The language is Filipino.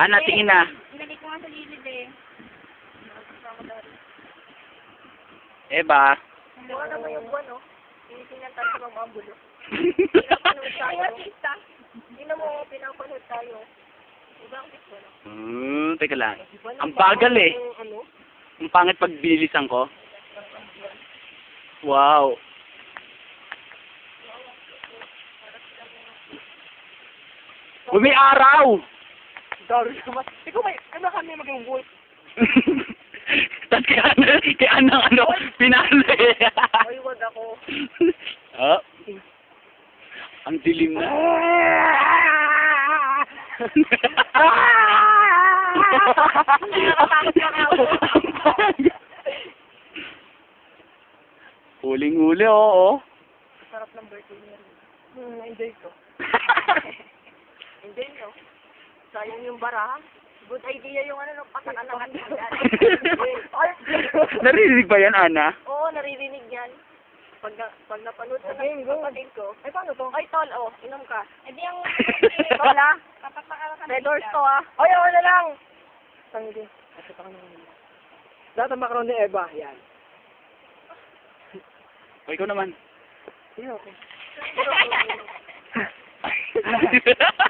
Ana, tingin na. Nilagay ko nga sa gilid eh. Eba. Buwan naman yung buwan, oh. Tinitingnan tayo sa mga bulo. Ay, artista. Hindi na mo pinapanood tayo. Ibang picture. Hmm, teka lang. Ang bagal eh. Ano? Ang pangit pag binilisan ko. Wow. May araw! Daro naman. Ikaw may, ano kami mag-voice? Tapos kaya, kaya anong ano, pinalo eh. Ay, wag ako. oh. Ang dilim na. Huling-huli, oo. Sarap ng birthday niya. Hmm, enjoy ko. Enjoy no? Sayang yung bara. Good idea yung ano, patakalangan mo yan. Ay, Narinig ba yan, Ana? Oo, naririnig yan. Pag, na, pag napanood sa game, kapatid ko. Ay, paano to? Ay, tol, oh, inom ka. Eh, di ang... Tola? Red Horse to, ah. Ay, ako na lang! Kasi pa kami. Data macaron ni Eva, yan. O, ikaw naman. Sige, okay.